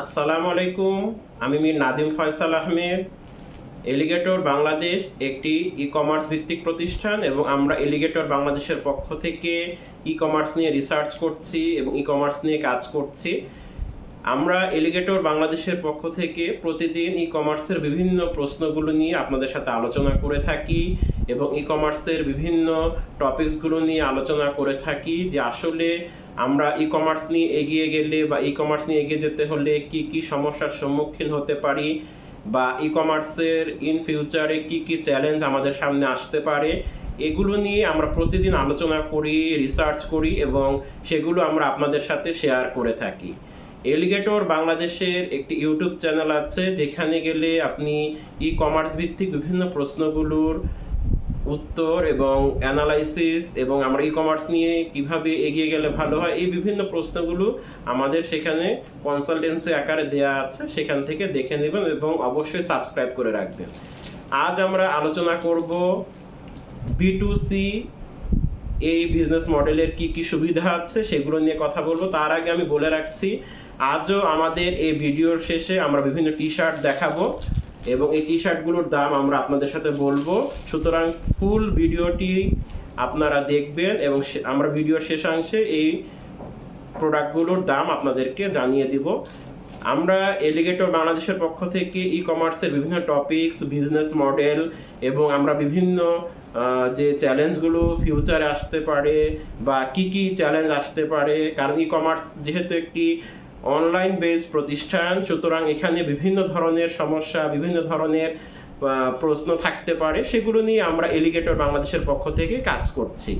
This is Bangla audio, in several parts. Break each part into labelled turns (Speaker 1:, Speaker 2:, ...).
Speaker 1: আসসালামু আলাইকুম, আমি মির নাদিম ফয়সাল আহমেদ। এলিগেটর বাংলাদেশ একটি ই কমার্স ভিত্তিক প্রতিষ্ঠান এবং আমরা এলিগেটর বাংলাদেশের পক্ষ থেকে ই কমার্স নিয়ে রিসার্চ করছি এবং ই কমার্স নিয়ে কাজ করছি। আমরা এলিগেটর বাংলাদেশের পক্ষ থেকে প্রতিদিন ই কমার্সের বিভিন্ন প্রশ্নগুলো নিয়ে আপনাদের সাথে আলোচনা করে থাকি এবং ই কমার্সের বিভিন্ন টপিকসগুলো নিয়ে আলোচনা করে থাকি যে আসলে আমরা ই কমার্স নিয়ে এগিয়ে গেলে বা ই কমার্স নিয়ে এগিয়ে যেতে হলে কি কি সমস্যার সম্মুখীন হতে পারি বা ই কমার্সের ইন ফিউচারে কি কি চ্যালেঞ্জ আমাদের সামনে আসতে পারে, এগুলো নিয়ে আমরা প্রতিদিন আলোচনা করি রিসার্চ করি এবং সেগুলো আমরা আপনাদের সাথে শেয়ার করে থাকি। এলিগেটর বাংলাদেশের একটি ইউটিউব চ্যানেল আছে, যেখানে গেলে আপনি ই কমার্স ভিত্তিক বিভিন্ন প্রশ্নগুলোর উত্তর এবং অ্যানালাইসিস এবং আমরা ই কমার্স নিয়ে কীভাবে এগিয়ে গেলে ভালো হয়, এই বিভিন্ন প্রশ্নগুলো আমাদের সেখানে কনসালটেন্সি আকারে দেয়া আছে, সেখান থেকে দেখে নেবেন এবং অবশ্যই সাবস্ক্রাইব করে রাখবেন। আজ আমরা আলোচনা করব বি টু সি এই বিজনেস মডেলের কি কি সুবিধা আছে, সেগুলো নিয়ে কথা বলব। তার আগে আমি বলে রাখছি আজও আমাদের এই ভিডিওর শেষে আমরা বিভিন্ন টি শার্ট দেখাবো এবং এই টি শার্টগুলোর দাম আমরা আপনাদের সাথে বলব। সুতরাং ফুল ভিডিওটি আপনারা দেখবেন এবং আমরা ভিডিওর শেষাংশে এই প্রোডাক্টগুলোর দাম আপনাদেরকে জানিয়ে দিব। আমরা এলিগেটর বাংলাদেশের পক্ষ থেকে ই কমার্সের বিভিন্ন টপিকস বিজনেস মডেল এবং আমরা বিভিন্ন যে চ্যালেঞ্জগুলো ফিউচারে আসতে পারে বা কি কি চ্যালেঞ্জ আসতে পারে। কারণ ই কমার্স যেহেতু একটি অনলাইন বেস প্রতিষ্ঠান। সুতরাং এখানে বিভিন্ন ধরনের সমস্যা, বিভিন্ন ধরনের প্রশ্ন থাকতে পারে। সেগুলো নিয়ে আমরা এলিগেটর বাংলাদেশের পক্ষ থেকে কাজ করছি।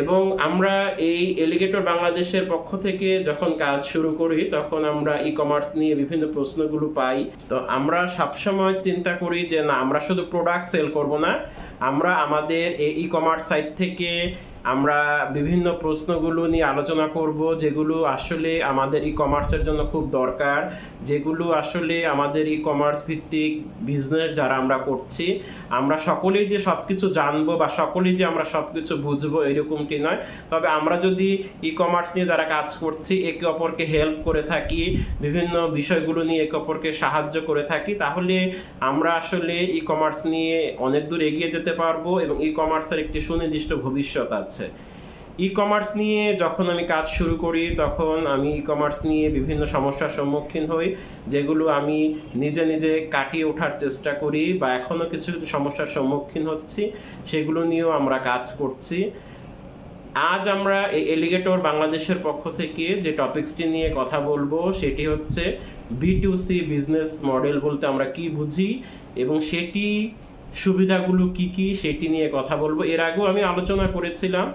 Speaker 1: এবং আমরা এই এলিগেটর বাংলাদেশের পক্ষ থেকে যখন কাজ শুরু করি, তখন আমরা ই কমার্স নিয়ে বিভিন্ন প্রশ্নগুলো পাই। তো আমরা সবসময় চিন্তা করি যে, না, আমরা শুধু প্রোডাক্ট সেল করব না। আমরা আমাদের এই ই কমার্স সাইট থেকে আমরা বিভিন্ন প্রশ্নগুলো নিয়ে আলোচনা করব, যেগুলো আসলে আমাদের ই কমার্সের জন্য খুব দরকার, যেগুলো আসলে আমাদের ই কমার্স ভিত্তিক বিজনেস যারা আমরা করছি, আমরা সকলেই যে সব কিছু জানব বা সকলেই যে আমরা সব কিছু বুঝব এরকমটি নয়, তবে আমরা যদি ই কমার্স নিয়ে যারা কাজ করছি, একে অপরকে হেল্প করে থাকি, বিভিন্ন বিষয়গুলো নিয়ে একে অপরকে সাহায্য করে থাকি, তাহলে আমরা আসলে ই কমার্স নিয়ে অনেক দূর এগিয়ে যেতে পারব এবং ই কমার্সের একটি সুনির্দিষ্ট ভবিষ্যৎ আছে। ই কমার্স নিয়ে যখন আমি কাজ শুরু করি, তখন আমি ই কমার্স নিয়ে বিভিন্ন সমস্যার সম্মুখীন হই, যেগুলো আমি নিজে নিজে কাটিয়ে ওঠার চেষ্টা করি বা এখনও কিছু কিছু সমস্যার সম্মুখীন হচ্ছি, সেগুলো নিয়েও আমরা কাজ করছি। আজ আমরা এই এলিগেটর বাংলাদেশের পক্ষ থেকে যে টপিকসটি নিয়ে কথা বলব, সেটি হচ্ছে B to C business model বলতে আমরা কি বুঝি এবং সেটি সুবিধাগুলো কি কি সেটি নিয়ে কথা বলব। এর আগেও আমি আলোচনা করেছিলাম,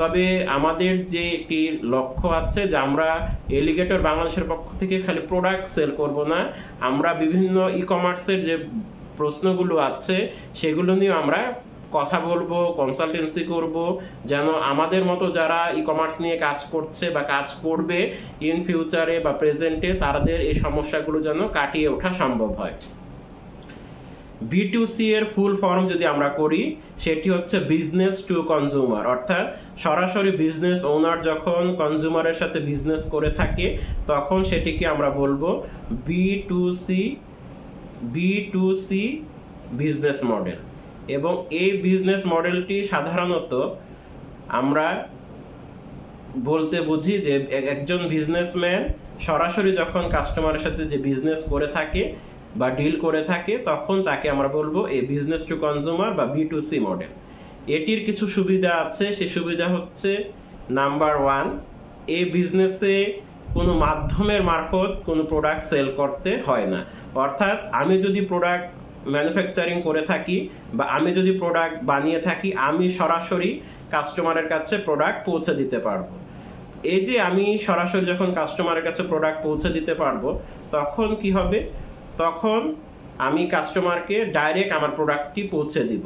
Speaker 1: তবে আমাদের যে একটি লক্ষ্য আছে যে আমরা এলিগেটর বাংলাদেশের পক্ষ থেকে খালি প্রোডাক্ট সেল করব না, আমরা বিভিন্ন ই কমার্সের যে প্রশ্নগুলো আছে সেগুলো নিয়ে আমরা কথা বলব কনসালটেন্সি করব, যেন আমাদের মতো যারা ই কমার্স নিয়ে কাজ করছে বা কাজ করবে ইন ফিউচারে বা প্রেজেন্টে তাদের এই সমস্যাগুলো যেন কাটিয়ে ওঠা সম্ভব হয়। বি টু সি এর ফুল ফর্ম যদি আমরা করি, সেটি হচ্ছে বিজনেস টু কনজিউমার অর্থাৎ সরাসরি বিজনেস ওনার যখন কনজিউমারের সাথে বিজনেস করে থাকে, তখন সেটিকে আমরা বলব B to C B to C business model এবং এই বিজনেস মডেলটি সাধারণত আমরা বলতে বুঝি যে একজন বিজনেসম্যান সরাসরি যখন কাস্টমারের সাথে যে বিজনেস করে থাকে বা ডিল করে থাকে, তখন তাকে আমরা বলব এ বিজনেস টু কনজিউমার বা বি টু সি মডেল এটির কিছু সুবিধা আছে, সে সুবিধা হচ্ছে নাম্বার ওয়ান এ বিজনেসে কোনো মাধ্যমের মারফত কোনো প্রোডাক্ট সেল করতে হয় না। অর্থাৎ আমি যদি প্রোডাক্ট ম্যানুফ্যাকচারিং করে থাকি বা আমি যদি প্রোডাক্ট বানিয়ে থাকি, আমি সরাসরি কাস্টমারের কাছে প্রোডাক্ট পৌঁছে দিতে পারব। এই যে আমি সরাসরি যখন কাস্টমারের কাছে প্রোডাক্ট পৌঁছে দিতে পারব, তখন কি হবে? তখন আমি কাস্টমারকে ডাইরেক্ট আমার প্রোডাক্টটি পৌঁছে দিব।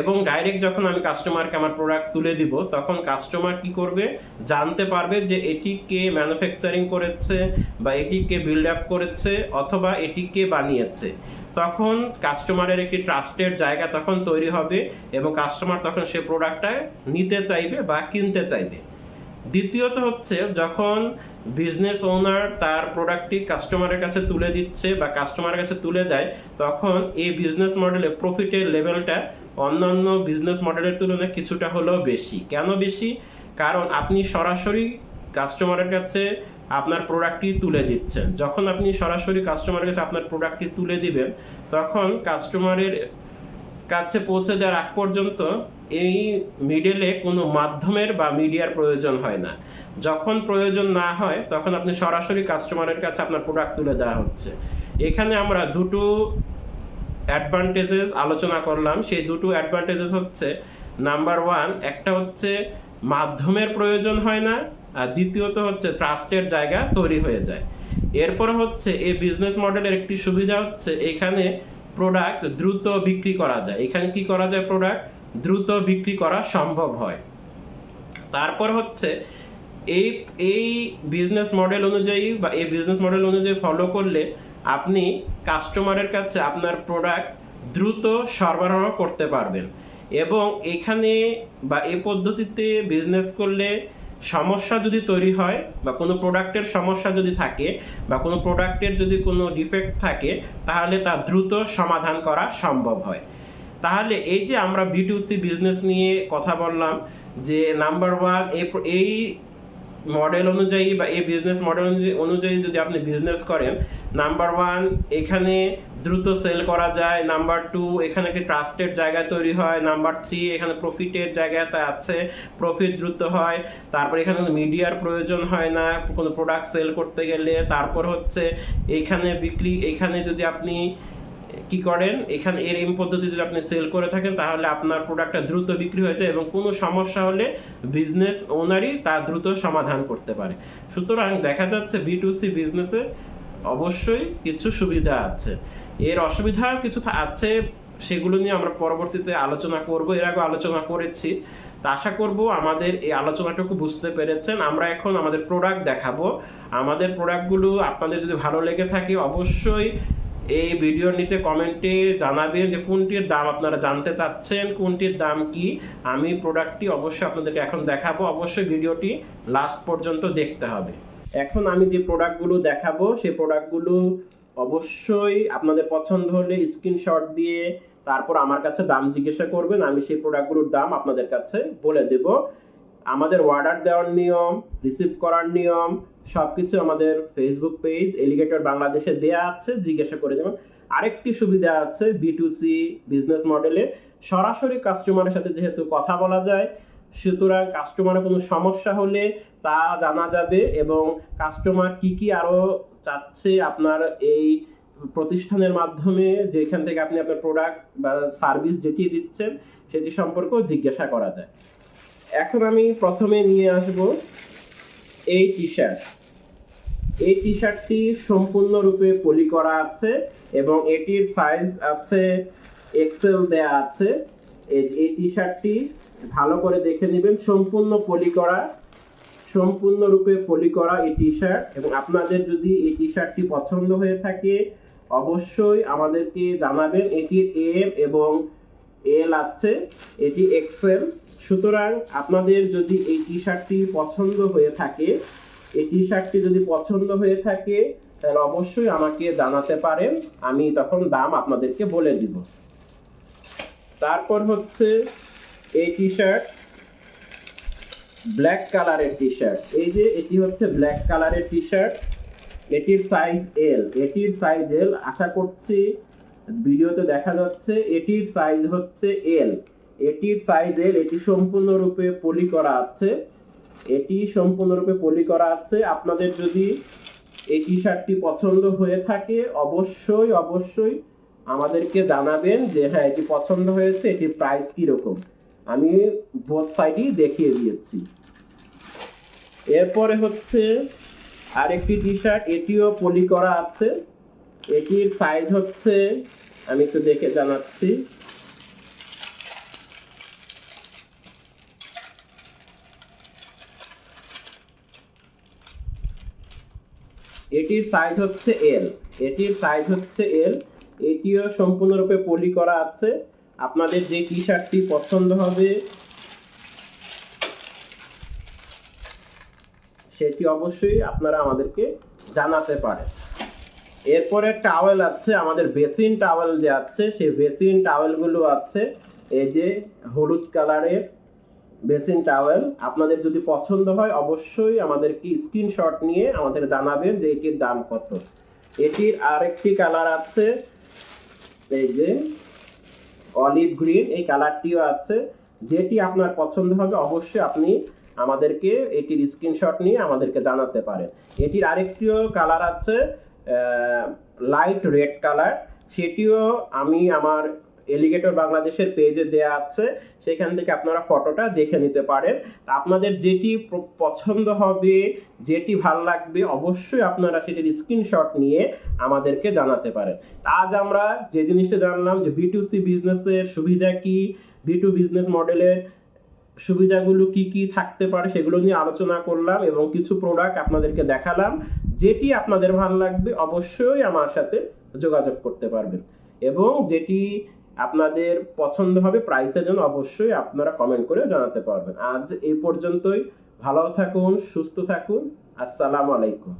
Speaker 1: এবং ডাইরেক্ট যখন আমি কাস্টমারকে আমার প্রোডাক্ট তুলে দিব, তখন কাস্টমার কি করবে? জানতে পারবে যে এটি কে ম্যানুফ্যাকচারিং করেছে বা এটি কে বিল্ড আপ করেছে অথবা এটি কে বানিয়েছে। তখন কাস্টমারের একটি ট্রাস্টের জায়গা তখন তৈরি হবে এবং কাস্টমার তখন সে প্রোডাক্টটা নিতে চাইবে বা কিনতে চাইবে। দ্বিতীয়ত হচ্ছে যখন বিজনেস ওনার তার প্রোডাক্টটি কাস্টমারের কাছে তুলে দিচ্ছে বা কাস্টমারের কাছে তুলে দেয়, তখন এই বিজনেস মডেলে প্রফিটের লেভেলটা অন্যান্য বিজনেস মডেলের তুলনায় কিছুটা হলেও বেশি। কেন বেশি? কারণ আপনি সরাসরি কাস্টমারের কাছে আপনার প্রোডাক্টটি তুলে দিচ্ছেন। যখন আপনি সরাসরি কাস্টমারের কাছে আপনার প্রোডাক্টটি তুলে দিবেন, তখন কাস্টমারের কাছে পৌঁছে দেওয়ার আগ পর্যন্ত এই মিডলে কোনো মাধ্যমের বা মিডিয়ার প্রয়োজন হয় না। যখন প্রয়োজন না হয়, তখন আপনি সরাসরি কাস্টমারের কাছে আপনার প্রোডাক্ট তুলে দেওয়া হচ্ছে। এখানে আমরা দুটো অ্যাডভান্টেজেস আলোচনা করলাম। সেই দুটো অ্যাডভান্টেজেস হচ্ছে নাম্বার ওয়ান একটা হচ্ছে মাধ্যমের প্রয়োজন হয় না, আর দ্বিতীয়ত হচ্ছে ট্রাস্টের জায়গা তৈরি হয়ে যায়। এরপর হচ্ছে এই বিজনেস মডেলের একটি সুবিধা হচ্ছে, এখানে প্রোডাক্ট দ্রুত বিক্রি করা যায়। এখানে কি করা যায় প্রোডাক্ট দ্রুত বিক্রি করা সম্ভব হয়। তারপর হচ্ছে, এই এই বিজনেস মডেল অনুযায়ী বা এই বিজনেস মডেল অনুযায়ী ফলো করলে আপনি কাস্টমারের কাছে আপনার প্রোডাক্ট দ্রুত সরবরাহ করতে পারবেন। এবং এখানে বা এই পদ্ধতিতে বিজনেস করলে সমস্যা যদি তৈরি হয় বা কোনো প্রোডাক্টের সমস্যা যদি থাকে বা কোনো প্রোডাক্টের যদি কোনো ডিফেক্ট থাকে, তাহলে তা দ্রুত সমাধান করা সম্ভব হয়। তাহলে এই যে আমরা বিটুসি বিজনেস নিয়ে কথা বললাম, যে নাম্বার ওয়ান এই মডেল অনুযায়ী বা এই বিজনেস মডেল অনুযায়ী যদি আপনি বিজনেস করেন নাম্বার ওয়ান এখানে দ্রুত সেল করা যায়। নাম্বার টু এখানে একটি ট্রাস্টেড জায়গা তৈরি হয়। নাম্বার থ্রি এখানে প্রফিটের জায়গাতে আছে। প্রফিট দ্রুত হয়। তারপর এখানে মিডিয়ার প্রয়োজন হয় না। কোনো প্রোডাক্ট সেল করতে গেলে। তারপর হচ্ছে, এখানে বিক্রি এখানে যদি আপনি কি করেন? এখানে এর এম পদ্ধতি যদি আপনি সেল করে থাকেন, তাহলে আপনার প্রোডাক্টটা দ্রুত বিক্রি হয়ে যায় এবং কোনো সমস্যা হলে বিজনেস ওনারই তা দ্রুত সমাধান করতে পারে। সুতরাং দেখা যাচ্ছে বি টু সি বিজনেসে অবশ্যই কিছু সুবিধা আছে। এর অসুবিধা কিছু আছে, সেগুলো নিয়ে আমরা পরবর্তীতে আলোচনা করব। এর আগে আলোচনা করেছি। তা আশা করব আমাদের এই আলোচনাটুকু বুঝতে পেরেছেন। আমরা এখন আমাদের প্রোডাক্ট দেখাবো। আমাদের প্রোডাক্টগুলো আপনাদের যদি ভালো লেগে থাকে, অবশ্যই এই ভিডিওর নিচে কমেন্টে জানাবেন যে কোনটির দাম আপনারা জানতে চাচ্ছেন, কোনটির দাম কি। আমি প্রোডাক্টটি অবশ্যই আপনাদেরকে এখন দেখাবো। অবশ্যই ভিডিওটি লাস্ট পর্যন্ত দেখতে হবে। এখন আমি যে প্রোডাক্টগুলো দেখাবো, সেই প্রোডাক্টগুলো অবশ্যই আপনাদের পছন্দ হলে স্ক্রিনশট দিয়ে তারপর আমার কাছে দাম জিজ্ঞাসা করবেন। আমি সেই প্রোডাক্টগুলোর দাম আপনাদের কাছে বলে দেব। আমাদের অর্ডার দেওয়ার নিয়ম রিসিভ করার নিয়ম সব কিছু আমাদের ফেসবুক পেজ এলিগেটর বাংলাদেশে দেয়া আছে, জিজ্ঞাসা করে দেবেন আরেকটি সুবিধা আছে বি টু সি বিজনেস মডেলে সরাসরি কাস্টমারের সাথে যেহেতু কথা বলা যায়, সুতরাং কাস্টমারের কোনো সমস্যা হলে তা জানা যাবে এবং কাস্টমার কি কি আরও চাচ্ছে আপনার এই প্রতিষ্ঠানের মাধ্যমে, যেখান থেকে আপনি আপনার প্রোডাক্ট বা সার্ভিস যেটি দিচ্ছেন, সেটি সম্পর্কেও জিজ্ঞাসা করা যায়। এখন আমি প্রথমে নিয়ে আসব এই টি শার্ট এই টি শার্টটি সম্পূর্ণরূপে পলি করা আছে এবং এটির সাইজ আছে এক্সেল দেয়া আছে। এই- টি শার্টটি ভালো করে দেখে নেবেন, সম্পূর্ণ পলি করা, সম্পূর্ণরূপে পলি করা এই টি শার্ট এবং আপনাদের যদি এই টি শার্টটি পছন্দ হয়ে থাকে, অবশ্যই আমাদেরকে জানাবেন, এটির এম এবং এল আছে, এটি এক্সেল সুতরাং আপনাদের যদি এই টি শার্টটি পছন্দ হয়ে থাকে এই টি শার্টটি যদি পছন্দ হয়ে থাকে, তাহলে অবশ্যই আমাকে জানাতে পারেন, আমি তখন দাম আপনাদেরকে বলে দিব। তারপর হচ্ছে এই টি শার্ট ব্ল্যাক কালারের টি শার্ট এই যে, এটি হচ্ছে ব্ল্যাক কালারের টি শার্ট এটির সাইজ এল এটির সাইজ এল আশা করছি ভিডিওতে দেখা যাচ্ছে, এটির সাইজ হচ্ছে এল এটির সাইজ এল এটি সম্পূর্ণরূপে পলি করা আছে। এটি সম্পূর্ণরূপে পলি করা আছে। আপনাদের যদি এই টি শার্টটি পছন্দ হয়ে থাকে, অবশ্যই অবশ্যই আমাদেরকে জানাবেন যে হ্যাঁ এটি পছন্দ হয়েছে, এটির প্রাইস কীরকম। আমি বোথ সাইডই দেখিয়ে দিয়েছি। এরপরে হচ্ছে আরেকটি টি শার্ট এটিও পলি করা আছে। এটির সাইজ হচ্ছে, আমি একটু দেখে জানাচ্ছি। এটির সাইজ হচ্ছে এল এটির সাইজ হচ্ছে এল এটিও সম্পূর্ণরূপে পলি করা আছে। আপনাদের যে টি শার্টটি পছন্দ হবে, সেটি অবশ্যই আপনারা আমাদেরকে জানাতে পারেন। এরপরে টাওয়েল আছে, আমাদের বেসিন টাওয়েল যে আছে, সেই বেসিন টাওয়েলগুলো আছে। এই যে হলুদ কালারের বেসিন টাওয়েল। আপনাদের যদি পছন্দ হয়, অবশ্যই আমাদেরকে স্ক্রিনশট নিয়ে আমাদের জানাবেন যে এটির দাম কত। এটির আরেকটি কালার আছে, এই যে অলিভ গ্রিন, এই কালারটিও আছে। যেটি আপনার পছন্দ হবে, অবশ্যই আপনি আমাদেরকে এটির স্ক্রিনশট নিয়ে আমাদেরকে জানাতে পারেন। এটির আরেকটিও কালার আছে লাইট রেড কালার সেটিও আমি আমার এলিগেটর বাংলাদেশের পেজে দেয়া আছে, সেখান থেকে আপনারা ফটোটা দেখে নিতে পারেন। তা আপনাদের যেটি পছন্দ হবে, যেটি ভালো লাগবে, অবশ্যই আপনারা সেটির স্ক্রিনশট নিয়ে আমাদেরকে জানাতে পারেন। আজ আমরা যে জিনিসটা জানলাম যে বিটুসি বিজনেসের সুবিধা কি বি টু বিজনেস মডেলের সুবিধাগুলো কি কি থাকতে পারে সেগুলো নিয়ে আলোচনা করলাম এবং কিছু প্রোডাক্ট আপনাদেরকে দেখালাম। যেটি আপনাদের ভালো লাগবে, অবশ্যই আমার সাথে যোগাযোগ করতে পারবেন। এবং যেটি আপনাদের পছন্দ হবে প্রাইসের জন্য অবশ্যই আপনারা কমেন্ট করে জানাতে পারবেন। আজ এই পর্যন্তই। ভালো থাকুন, সুস্থ থাকুন। আসসালামু আলাইকুম।